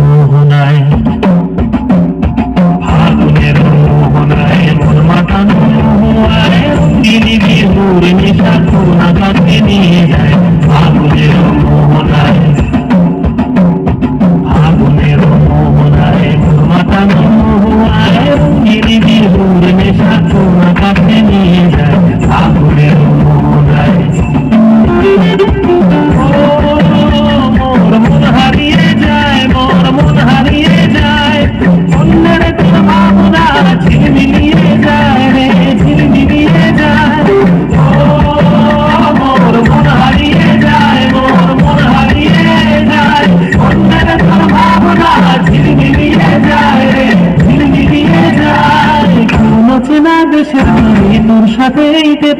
মোহনায় ফাগুনের মোহনায় মন মাতানো মোহায় তিনি বিহুর নিশা কোনা কাছে নিয়ে যায়। ফাগুনের সাথে এইতে